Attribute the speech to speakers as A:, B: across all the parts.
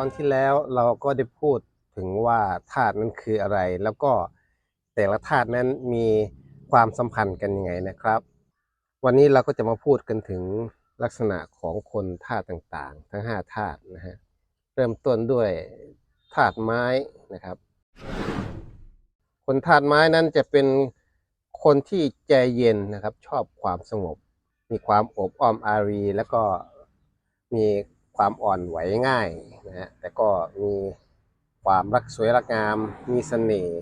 A: ตอนที่แล้วเราก็ได้พูดถึงว่าธาตุนั้นคืออะไร แล้วก็แต่ละธาตุนั้นมีความสัมพันธ์กันยังไงนะครับ วันนี้เราก็จะมาพูดกันถึงลักษณะของคนธาตุต่างๆ ทั้ง5ธาตุนะฮะเริ่มต้นด้วยธาตุไม้นะครับ คนธาตุไม้นั้นจะเป็นคนที่ใจเย็นนะครับ ชอบความสงบ มีความอบอ้อมอารี แล้วก็มี ความอ่อนไหวง่ายนะฮะแต่ก็มีความรักสวยรักงามมีเสน่ห์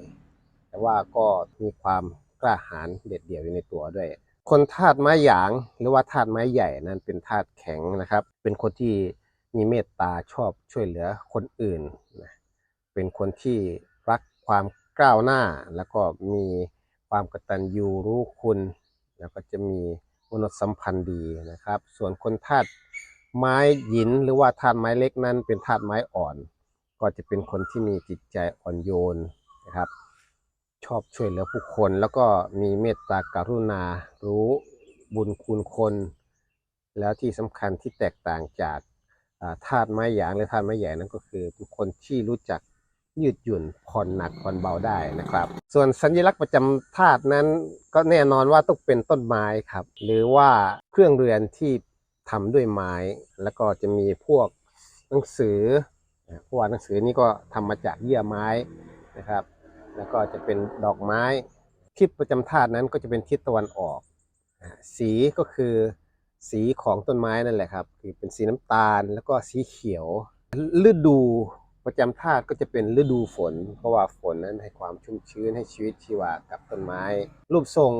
A: แต่ว่าก็มีความกล้าหาญเด็ดเดี่ยวอยู่ในตัวด้วย คนธาตุไม้หยางหรือว่าธาตุไม้ใหญ่นั้นเป็นธาตุแข็งนะครับ เป็นคนที่มีเมตตาชอบช่วยเหลือคนอื่นนะเป็นคนที่รักความก้าวหน้า แล้วก็มีความกตัญญูรู้คุณ แล้วก็จะมีมนุษยสัมพันธ์ดีนะครับ ส่วนคนธาตุ ไม้หยินหรือว่าธาตุไม้เล็กนั้นเป็นธาตุไม้อ่อน ก็จะเป็นคนที่มีจิตใจอ่อนโยนนะครับ ชอบช่วยเหลือผู้คน แล้วก็มีเมตตากรุณา รู้บุญคุณคน แล้วที่สำคัญที่แตกต่างจากธาตุไม้หยางหรือธาตุไม้ใหญ่นั่นก็คือเป็นคนที่รู้จักยืดหยุ่นผ่อนหนักผ่อนเบาได้นะครับ ส่วนสัญลักษณ์ประจำธาตุนั้นก็แน่นอนว่าต้องเป็นต้นไม้ครับ หรือว่าเครื่องเรือนที่ ทำด้วยไม้ แล้วก็จะมีพวกหนังสือพราะว่าหนังสือนี่ก็ทำมาจากเยื่อไม้นะครับ แล้วก็จะเป็นดอกไม้ทิศประจำธาตุนั้นก็จะเป็นทิศตะวันออก สีก็คือสีของต้นไม้นั่นแหละครับคือเป็นสีน้ำตาลแล้วก็สีเขียว ฤดูประจำธาตุก็จะเป็นฤดูฝน เพราะว่าฝนนั้นให้ความชุ่มชื้นให้ชีวิตชีวากับต้นไม้ รูปทรง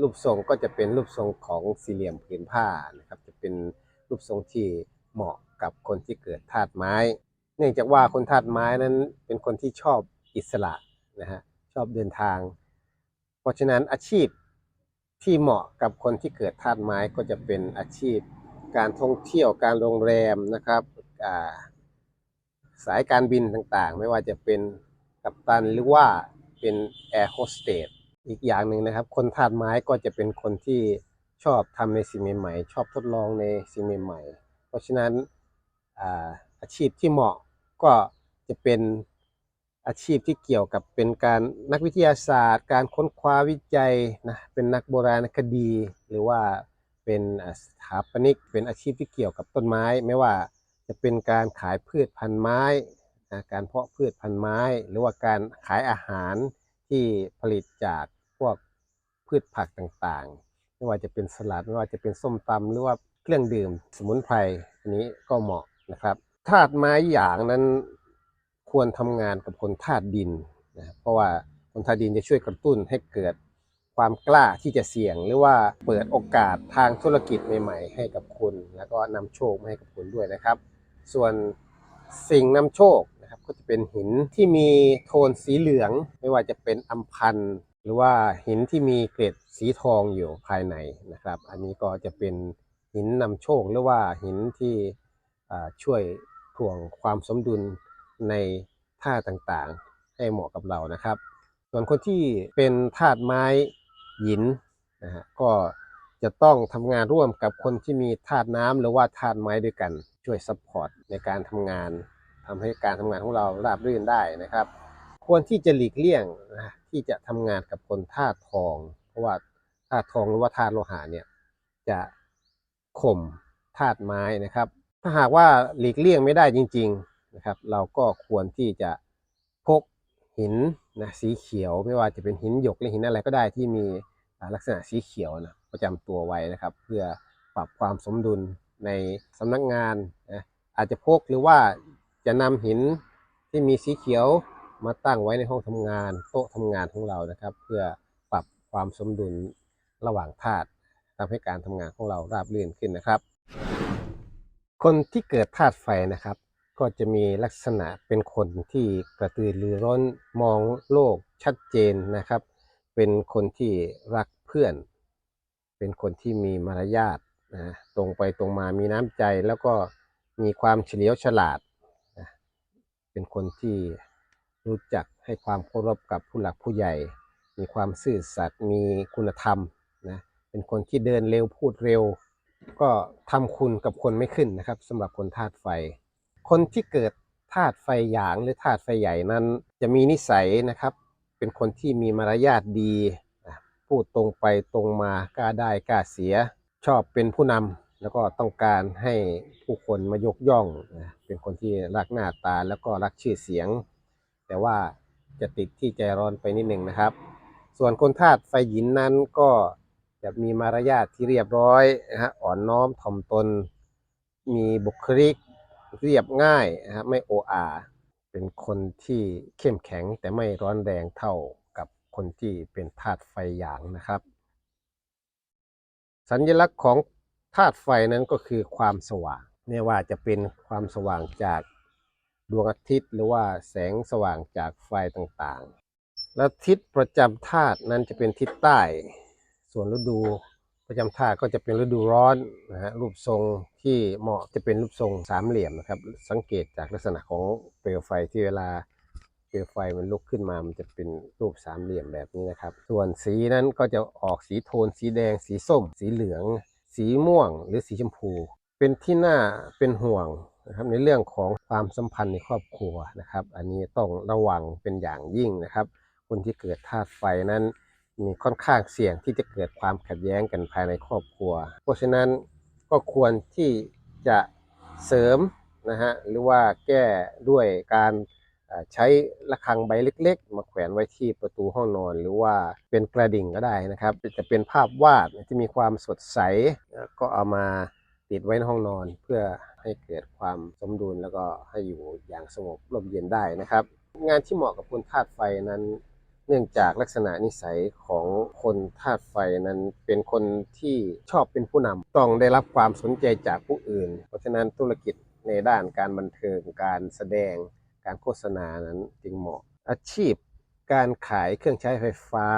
A: รูปทรงก็จะเป็นรูปทรงของสี่เหลี่ยมผืนผ้านะครับ เป็นรูปทรงที่เหมาะกับคนที่เกิดธาตุไม้ เนื่องจากว่าคนธาตุไม้นั้นเป็นคนที่ชอบอิสระนะฮะชอบเดินทาง เพราะฉะนั้นอาชีพที่เหมาะกับคนที่เกิดธาตุไม้ก็จะเป็นอาชีพ การท่องเที่ยวการโรงแรมนะครับาสายการบินต่างๆ ไม่ว่าจะเป็นกัปตันหรือว่าเป็นแอร์โฮสเตสอีกอย่างหนึ่งนะครับ คนธาตุไม้ก็จะเป็นคนที่ ชอบทำในสิ่งใหม่ๆชอบทดลองในสิ่งใหม่ๆเพราะฉะนั้นอาอาชีพที่เหมาะก็จะเป็นอาชีพที่เกี่ยวกับเป็นการนักวิทยาศาสตร์ การค้นคว้าวิจัยนะเป็นนักโบราณคดี หรือว่าเป็นสถาปนิก เป็นอาชีพที่เกี่ยวกับต้นไม้ ไม่ว่าจะเป็นการขายพืชพันธุ์ไม้นะการเพาะพืชพันธุ์ไม้ หรือว่าการขายอาหารที่ผลิตจากพวกพืชผักต่างๆ ไม่ว่าจะเป็นสลัดไม่ว่าจะเป็นส้มตำหรือว่าเครื่องดื่มสมุนไพรอันนี้ก็เหมาะนะครับธาตุไม้หยางนั้นควรทำงานกับคนธาตุดินนะเพราะว่าคนธาตุดินจะช่วยกระตุ้นให้เกิดความกล้าที่จะเสี่ยง หรือว่าเปิดโอกาสทางธุรกิจใหม่ๆ ให้กับคุณ แล้วก็นำโชคมาให้กับคุณด้วยนะครับ ส่วนสิ่งนำโชคนะครับก็จะเป็นหินที่มีโทนสีเหลือง ไม่ว่าจะเป็นอัมพันธ์ หรือว่าหินที่มีเกล็ดสีทองอยู่ภายในนะครับ อันนี้ก็จะเป็นหินนำโชคหรือว่าหินที่ช่วยถ่วงความสมดุลในท่าต่างๆ ให้เหมาะกับเรานะครับ ส่วนคนที่เป็นธาตุไม้หินนะฮะก็จะต้องทำงานร่วมกับคนที่มีธาตุน้ำหรือว่าธาตุไม้ด้วยกัน ช่วยซัพพอร์ตในการทำงานทำให้การทำงานของเราราบรื่นได้นะครับ ควรที่จะหลีกเลี่ยงนะที่จะทำงานกับคนธาตุทอง เพราะว่าธาตุทองหรือว่าธาตุโลหะเนี่ยจะข่มธาตุไม้นะครับ ถ้าหากว่าหลีกเลี่ยงไม่ได้จริง ๆนะครับ เราก็ควรที่จะพกหินนะสีเขียว ไม่ว่าจะเป็นหินหยกหรือหินอะไรก็ได้ที่มีลักษณะสีเขียวนะประจำตัวไว้นะครับ เพื่อปรับความสมดุลในสำนักงานนะอาจจะพกหรือว่าจะนำหินที่มีสีเขียว มาตั้งไว้ในห้องทำงาน โต๊ะทำงานของเรานะครับ เพื่อปรับความสมดุลระหว่างธาตุทำให้การทำงานของเราราบรื่นขึ้นนะครับ คนที่เกิดธาตุไฟนะครับ ก็จะมีลักษณะเป็นคนที่กระตือรือร้นมองโลกชัดเจนนะครับ เป็นคนที่รักเพื่อน เป็นคนที่มีมารยาทนะตรงไปตรงมามีน้ำใจแล้วก็มีความเฉลียวฉลาดนะเป็นคนที่ รู้จักให้ความเคารพกับผู้หลักผู้ใหญ่ มีความซื่อสัตย์มีคุณธรรมนะเป็นคนที่เดินเร็วพูดเร็ว ก็ทำคุณกับคนไม่ขึ้นนะครับสำหรับคนธาตุไฟ คนที่เกิดธาตุไฟหยางหรือธาตุไฟใหญ่นั้น จะมีนิสัยนะครับ เป็นคนที่มีมารยาทดีพูดตรงไปตรงมากล้าได้กล้าเสีย ชอบเป็นผู้นำแล้วก็ต้องการให้ผู้คนมายกย่อง เป็นคนที่รักหน้าตาแล้วก็รักชื่อเสียง แต่ว่าจะติดที่ใจร้อนไปนิดหนึ่งนะครับ ส่วนคนธาตุไฟหยินนั้นก็จะมีมารยาทที่เรียบร้อยนะฮะอ่อนน้อมถ่อมตน มีบุคลิกเรียบง่ายนะฮะไม่โออาเป็นคนที่เข้มแข็งแต่ไม่ร้อนแรงเท่ากับคนที่เป็นธาตุไฟหยางนะครับ สัญลักษณ์ของธาตุไฟนั้นก็คือความสว่างไม่ว่าจะเป็นความสว่างจาก ดวงอาทิตย์หรือว่าแสงสว่างจากไฟต่างๆ และทิศประจำธาตุนั้นจะเป็นทิศใต้ ส่วนฤดูประจำธาตุก็จะเป็นฤดูร้อนนะฮะรูปทรงที่เหมาะจะเป็นรูปทรงสามเหลี่ยมนะครับ สังเกตจากลักษณะของเปลวไฟที่เวลาเปลวไฟมันลุกขึ้นมามันจะเป็นรูปสามเหลี่ยมแบบนี้นะครับ ส่วนสีนั้นก็จะออกสีโทน สีแดง สีส้ม สีเหลือง สีม่วง หรือสีชมพู เป็นที่น่าเป็นห่วง นะครับในเรื่องของความสัมพันธ์ในครอบครัวนะครับ อันนี้ต้องระวังเป็นอย่างยิ่งนะครับ คนที่เกิดธาตุไฟนั้นมีค่อนข้างเสี่ยงที่จะเกิดความขัดแย้งกันภายในครอบครัว เพราะฉะนั้นก็ควรที่จะเสริมนะฮะหรือว่าแก้ด้วยการใช้ระฆังใบเล็ก ๆ มาแขวนไว้ที่ประตูห้องนอน หรือว่าเป็นกระดิ่งก็ได้นะครับจะเป็นภาพวาดที่มีความสดใสก็เอามา ติดไว้ในห้องนอนเพื่อให้เกิดความสมดุลแล้วก็ให้อยู่อย่างสงบร่มเย็นได้นะครับ งานที่เหมาะกับคนธาตุไฟนั้น เนื่องจากลักษณะนิสัยของคนธาตุไฟนั้นเป็นคนที่ชอบเป็นผู้นำต้องได้รับความสนใจจากผู้อื่น เพราะฉะนั้นธุรกิจในด้านการบันเทิงการแสดง การโฆษณานั้นจึงเหมาะอาชีพ การขายเครื่องใช้ไฟฟ้า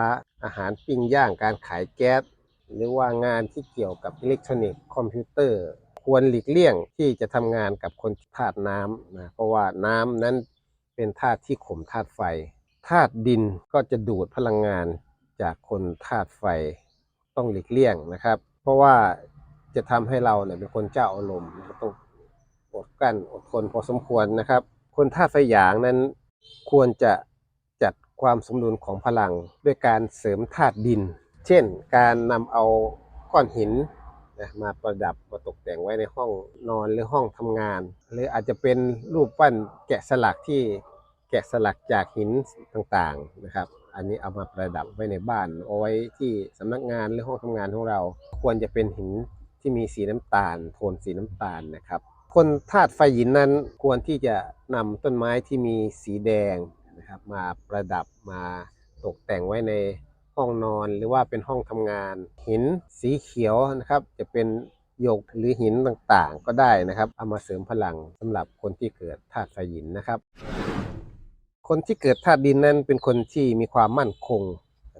A: อาหารปิ้งย่าง การขายแก๊ส หรือว่างานที่เกี่ยวกับอิเล็กทรอนิกส์คอมพิวเตอร์ ควรหลีกเลี่ยงที่จะทำงานกับคนธาตุน้ำนะเพราะว่าน้ำนั้นเป็นธาตุที่ข่มธาตุไฟธาตุดินก็จะดูดพลังงานจากคนธาตุไฟต้องหลีกเลี่ยงนะครับ เพราะว่าจะทำให้เราเนี่ยเป็นคนเจ้าอารมณ์ต้องอดกั้นอดทนพอสมควรนะครับ คนธาตุไฟหยางนั้นควรจะจัดความสมดุลของพลังด้วยการเสริมธาตุดิน เช่น การนำเอาก้อนหินนะมาประดับมาตกแต่งไว้ในห้องนอนหรือห้องทำงาน หรืออาจจะเป็นรูปปั้นแกะสลักที่แกะสลักจากหินต่างๆนะครับ อันนี้เอามาประดับไว้ในบ้านเอาไว้ที่สำนักงานหรือห้องทำงานของเรา ควรจะเป็นหินที่มีสีน้ำตาล โทนสีน้ำตาลนะครับ คนธาตุไฟหินนั้นควรที่จะนำต้นไม้ที่มีสีแดงนะครับมาประดับมาตกแต่งไว้ใน อนหรือว่าเป็นห้องทำงาน หินสีเขียวนะครับ จะเป็นหยกหรือหินต่างๆ ก็ได้นะครับเอามาเสริมพลังสำหรับคนที่เกิดธาตุไฟหินนะครับ คนที่เกิดธาตุดินนั้นเป็นคนที่มีความมั่นคง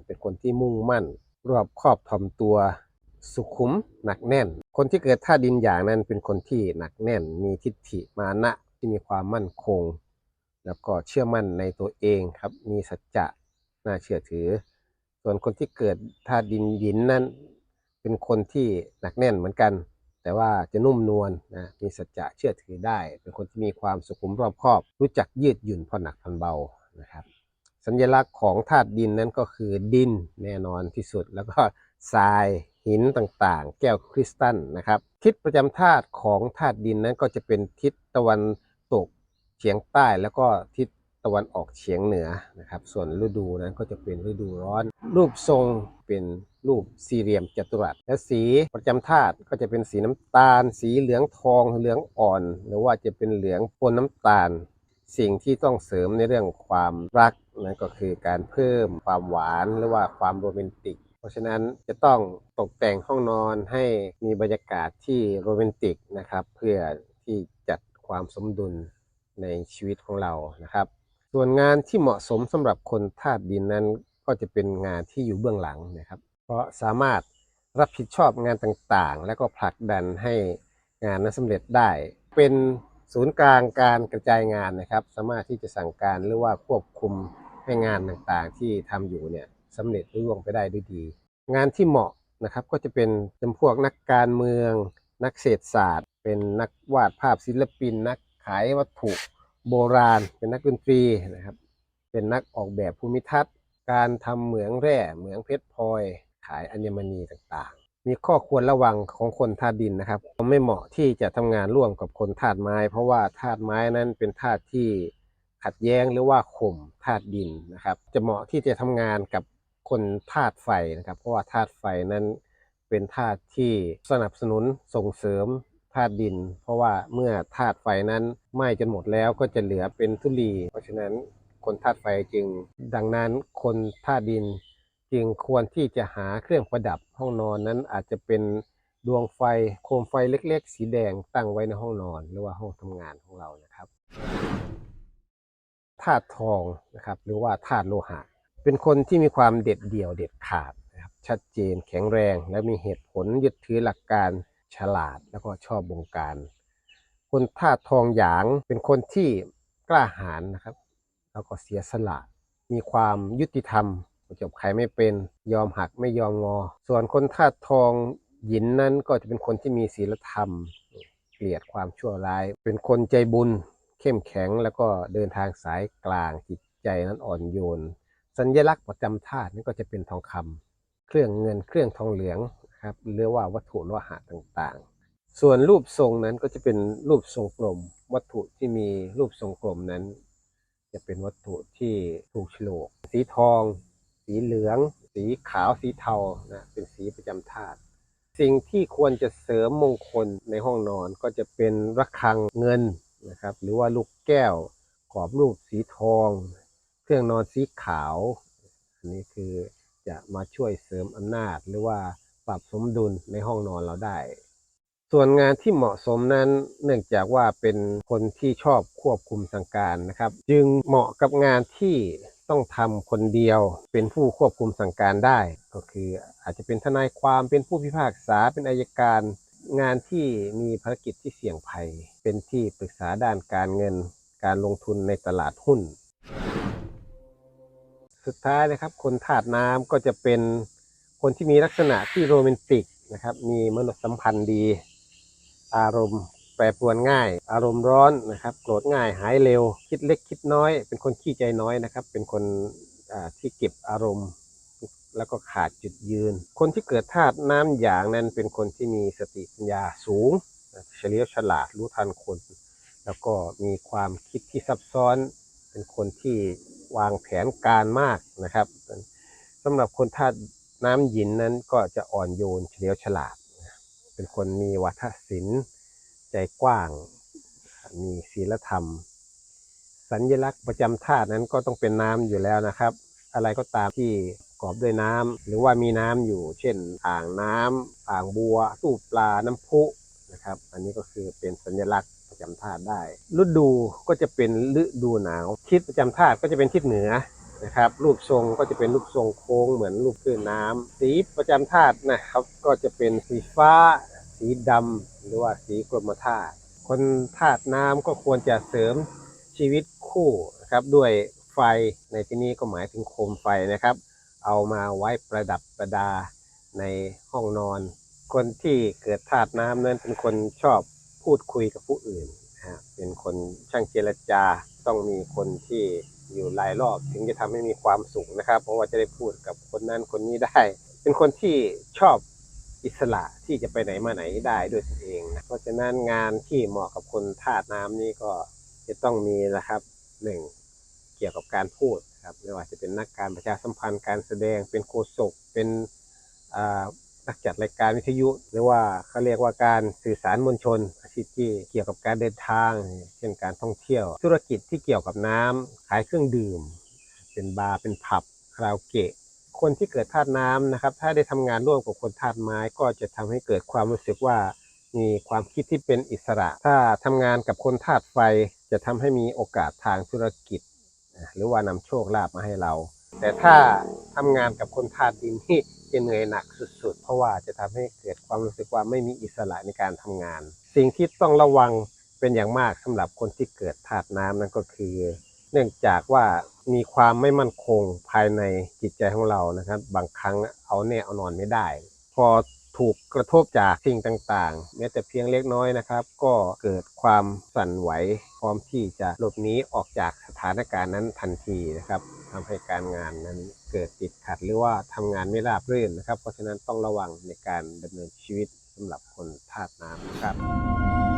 A: เป็นคนที่มุ่งมั่น รอบครอบถ่อมตัวสุขุมหนักแน่น คนที่เกิดธาตุดินอย่างนั้นเป็นคนที่หนักแน่น มีทิฏฐิมานะที่มีความมั่นคง แล้วก็เชื่อมั่นในตัวเองครับ มีสัจจะน่าเชื่อถือ ส่วนคนที่เกิดธาตุดินหยินนั้น เป็นคนที่หนักแน่นเหมือนกัน แต่ว่าจะนุ่มนวลนะมีสัจจะเชื่อถือได้ เป็นคนที่มีความสุขุมรอบคอบ รู้จักยืดหยุ่นพอหนักพันเบานะครับ สัญลักษณ์ของธาตุดินนั้นก็คือดินแน่นอนที่สุด แล้วก็ทรายหินต่างๆ แก้วคริสตัลนะครับทิศประจำธาตุของธาตุดินนั้นก็จะเป็นทิศตะวันตกเฉียงใต้แล้วก็ทิศ ตะวันออกเฉียงเหนือนะครับ ส่วนฤดูนั้นก็จะเป็นฤดูร้อน รูปทรงเป็นรูปสี่เหลี่ยมจัตุรัส และสีประจำธาตุก็จะเป็นสีน้ำตาล สีเหลืองทองเหลืองอ่อน หรือว่าจะเป็นเหลืองปนน้ำตาล สิ่งที่ต้องเสริมในเรื่องความรักนั่นก็คือการเพิ่มความหวานหรือว่าความโรแมนติก เพราะฉะนั้นจะต้องตกแต่งห้องนอนให้มีบรรยากาศที่โรแมนติกนะครับ เพื่อที่จัดความสมดุลในชีวิตของเรานะครับ ส่วนงานที่เหมาะสมสำหรับคนธาตุดินนั้น ก็จะเป็นงานที่อยู่เบื้องหลังนะครับ เพราะสามารถรับผิดชอบงานต่างๆ และก็ผลักดันให้งานนั้นสำเร็จได้ เป็นศูนย์กลางการกระจายงานนะครับ สามารถที่จะสั่งการหรือว่าควบคุมให้งานต่างๆ ที่ทำอยู่เนี่ยสำเร็จรุ่ล่วงไปได้ด้วยดี งานที่เหมาะนะครับก็จะเป็นจำพวกนักการเมือง นักเศรษฐศาสตร์ เป็นนักวาดภาพศิลปิน นักขายวัตถุ โบราณ เป็นนักดนตรีนะครับ เป็นนักออกแบบภูมิทัศน์ การทำเหมืองแร่เหมืองเพชรพลอย ขายอัญมณีต่างๆ มีข้อควรระวังของคนธาตุดินนะครับไม่เหมาะที่จะทำงานร่วมกับคนธาตุไม้ เพราะว่าธาตุไม้นั้นเป็นธาตุที่ขัดแย้งหรือว่าข่มธาตุดินนะครับ จะเหมาะที่จะทำงานกับคนธาตุไฟนะครับ เพราะว่าธาตุไฟนั้นเป็นธาตุที่สนับสนุนส่งเสริม ธาตุดิน เพราะว่าเมื่อธาตุไฟนั้นไหม้จนหมดแล้วก็จะเหลือเป็นธุลี เพราะฉะนั้นคนธาตุไฟจึง ดังนั้นคนธาตุดินจึงควรที่จะหาเครื่องประดับห้องนอนนั้นอาจจะเป็นดวงไฟโคมไฟเล็ก ๆ สีแดงตั้งไว้ในห้องนอน หรือว่าห้องทำงานของเรานะครับธาตุทองนะครับ หรือว่าธาตุโลหะ เป็นคนที่มีความเด็ดเดี่ยวเด็ดขาดนะครับชัดเจนแข็งแรง และมีเหตุผลยึดถือหลักการ ฉลาดแล้วก็ชอบบงการ คนธาทองหยางเป็นคนที่กล้าหาญนะครับ แล้วก็เสียสละ มีความยุติธรรมจบใครไม่เป็นยอมหักไม่ยอมงอ ส่วนคนธาทองหยินนั้นก็จะเป็นคนที่มีศีลธรรม เกลียดความชั่วร้าย เป็นคนใจบุญ เข้มแข็งแล้วก็เดินทางสายกลางจิตใจนั้นอ่อนโยน สัญลักษณ์ประจำธาตุนี่ก็จะเป็นทองคำเครื่องเงินเครื่องทองเหลือง นะครับหรือว่าวัตถุโลหะต่างๆ ส่วนรูปทรงนั้นก็จะเป็นรูปทรงกลม วัตถุที่มีรูปทรงกลมนั้น จะเป็นวัตถุที่ถูกโฉลก สีทอง สีเหลือง สีขาวสีเทานะเป็นสีประจำธาตุสิ่งที่ควรจะเสริมมงคลในห้องนอนก็จะเป็นระฆังเงินนะครับหรือว่าลูกแก้วกรอบรูปสีทอง เครื่องนอนสีขาว อันนี้คือจะมาช่วยเสริมอำนาจหรือว่า ปรับสมดุลในห้องนอนเราได้ ส่วนงานที่เหมาะสมนั้นเนื่องจากว่าเป็นคนที่ชอบควบคุมสั่งการนะครับ จึงเหมาะกับงานที่ต้องทำคนเดียวเป็นผู้ควบคุมสั่งการได้ ก็คืออาจจะเป็นทนายความเป็นผู้พิพากษาเป็นอายการ งานที่มีภารกิจที่เสี่ยงภัย เป็นที่ปรึกษาด้านการเงิน การลงทุนในตลาดหุ้น สุดท้ายนะครับ คนธาตุน้ำก็จะเป็น คนที่มีลักษณะที่โรแมนติกนะครับ มีมนุษยสัมพันธ์ดี อารมณ์แปรปรวนง่าย อารมณ์ร้อนนะครับ โกรธง่ายหายเร็ว คิดเล็กคิดน้อย เป็นคนขี้ใจน้อยนะครับ เป็นคนที่เก็บอารมณ์ แล้วก็ขาดจุดยืน คนที่เกิดธาตุน้ำหยางนั้นเป็นคนที่มีสติปัญญาสูงเฉลียวฉลาดรู้ทันคน แล้วก็มีความคิดที่ซับซ้อน เป็นคนที่วางแผนการมากนะครับสำหรับคนธาตุ น้ำหยินนั้นก็จะอ่อนโยนเฉลียวฉลาด เป็นคนมีวัฒนศิลป์ใจกว้าง มีศีลธรรม สัญลักษณ์ประจำธาตุนั้นก็ต้องเป็นน้ำอยู่แล้วนะครับ อะไรก็ตามที่ประกอบด้วยน้ำหรือว่ามีน้ำอยู่ เช่น อ่างน้ำอ่างบัว ตู้ปลาน้ำพุนะครับ อันนี้ก็คือเป็นสัญลักษณ์ประจำธาตุได้ ฤดูก็จะเป็นฤดูหนาว ทิศประจำธาตุก็จะเป็นทิศเหนือ นะครับ รูปทรงก็จะเป็นรูปทรงโค้งเหมือนรูปคลื่นน้ำสีประจำธาตุนะครับ ก็จะเป็นสีฟ้า สีดำหรือว่าสีกรมธาตุคนธาตุน้ำก็ควรจะเสริมชีวิตคู่นะครับด้วยไฟในที่นี้ก็หมายถึงโคมไฟนะครับ เอามาไว้ประดับประดาในห้องนอน คนที่เกิดธาตุน้ำนั้นเป็นคนชอบพูดคุยกับผู้อื่นนะฮะเป็นคนช่างเจรจาต้องมีคนที่ อยู่รายรอบถึงจะทำให้มีความสุขนะครับ เพราะว่าจะได้พูดกับคนนั้นคนนี้ได้ เป็นคนที่ชอบอิสระที่จะไปไหนมาไหนได้ด้วยตัวเองนะเพราะฉะนั้นงานที่เหมาะกับคนธาตุน้ำนี่ก็จะต้องมีนะครับหนึ่งเกี่ยวกับการพูดครับไม่ว่าจะเป็นนักการประชาสัมพันธ์การแสดงเป็นโฆษกเป็นอ่า จัดรายการวิทยุ หรือว่าเขาเรียกว่าการสื่อสารมวลชน อาชีพที่เกี่ยวกับการเดินทาง เช่นการท่องเที่ยว ธุรกิจที่เกี่ยวกับน้ำขายเครื่องดื่ม เป็นบาร์เป็นผับคาราโอเกะคนที่เกิดธาตุน้ำนะครับ ถ้าได้ทำงานร่วมกับคนธาตุไม้ก็จะทำให้เกิดความรู้สึกว่ามีความคิดที่เป็นอิสระ ถ้าทำงานกับคนธาตุไฟจะทำให้มีโอกาสทางธุรกิจ หรือว่านำโชคลาภมาให้เรา แต่ถ้าทำงานกับคนธาตุดินที่จะเหนื่อยหนักสุดๆ เพราะว่าจะทำให้เกิดความรู้สึกว่าไม่มีอิสระในการทำงาน สิ่งที่ต้องระวังเป็นอย่างมากสำหรับคนที่เกิดธาตุน้ำนั่นก็คือ เนื่องจากว่ามีความไม่มั่นคงภายในจิตใจของเรานะครับ บางครั้งเอาแน่เอานอนไม่ได้ พอถูกกระทบจากสิ่งต่างๆ แม้แต่เพียงเล็กน้อยนะครับ ก็เกิดความสั่นไหวพร้อมที่จะหลบหนีออกจากสถานการณ์นั้นทันทีนะครับ ทำให้การงานนั้นเกิดติดขัดหรือว่าทำงานไม่ราบรื่นนะครับ เพราะฉะนั้นต้องระวังในการดำเนินชีวิตสำหรับคนธาตุน้ำนะครับ